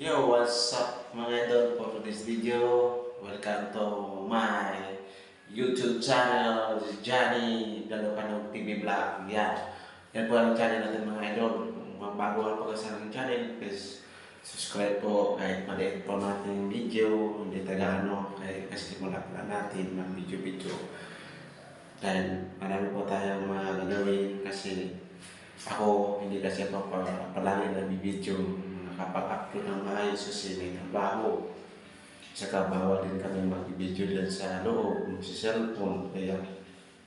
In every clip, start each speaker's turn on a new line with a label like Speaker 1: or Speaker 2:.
Speaker 1: Yo, what's up mga idol for today's video? Welcome to my YouTube channel, this Johnny Dalapanog TV Vlog. Yan. Yan po ang channel natin mga idol. Kung bago ang pag sa aking channel, please subscribe po kahit maliit po natin video, hindi tagano, kahit kasi mula pala natin ng video-video. Dahil marami po tayong mga gagawin kasi ako hindi kasi ako pa, palagi nabibideo nakapag-upload ng maayos kasi may trabaho. Saka bawal din kami mag-video dyan sa loob, sa cellphone. Kaya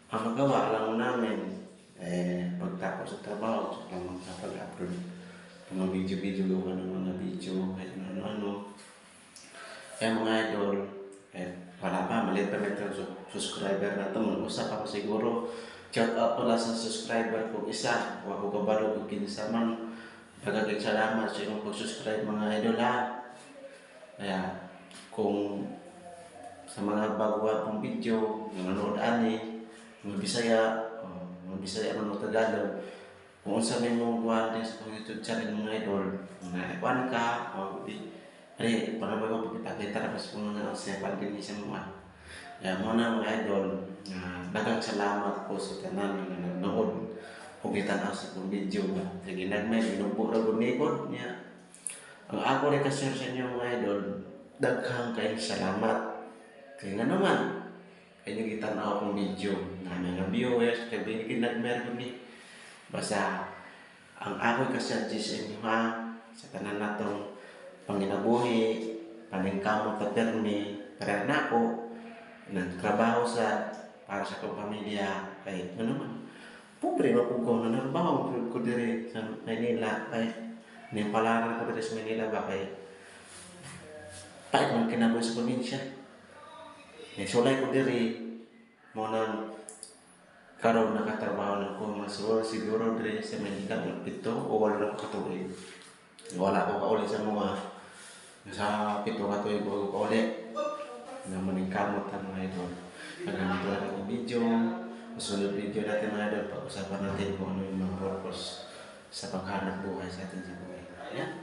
Speaker 1: ang magawa lang namin, eh, pagtapos sa trabaho, saka makapag-upload ng mga video-video, gawa ng mga video, kahit ano-ano. Kaya mga idol, eh, wala pa, maliit pa su- subscriber na ito. Mag-usap ako siguro. Shout out pala sa subscriber ko isa. Huwag ko kabalo kung kinsa man. Pagkakit salamat sa inyong pag-subscribe mga idol ha. Kaya kung sa mga baguhan kong video, nanonood ani, mga Bisaya, o mga Bisaya mga Tagalog, kung unsa may mong buwan din sa YouTube channel mga idol, mga ikuan ka, o di, Ari, para ba ko pagkita tapos kung mga usapan din sa mga. Kaya mo na mga idol, uh, dagang salamat po sa tanan na nanonood kung kita na sa kong video ba. Sige, nagmay, binubo na gumikod niya. Ang ako rin kasi sa inyo mga idol, daghang kayong salamat. Kaya nga naman, kayo kita na akong video na mga viewers, kaya binigyan nagmeron ni. Basta, ang ako kasi sa inyo ha, sa tanan na panginabuhi, paningkamot ka permi, para na ako, nagtrabaho sa para sa kong pamilya, kay ano naman, mo po ko na nagtrabaho ko, ko dire sa Manila, kay nimpalaran ko dire sa Manila ba kay pait man kinabuhi sa probinsya. Eh, sulay ko dire, mo nang karon nakatrabaho na ko masuro siguro dire sa Manila ng pito o wala na ko katuloy. Wala ko kauli sa mga sa pito ka tuig ko kauli na maningkamot ang mga idol. Magamit lang ang video, masunod video natin mga idol, pag-usapan natin kung ano yung mga purpose sa paghanap buhay sa atin sa buhay. Ayan,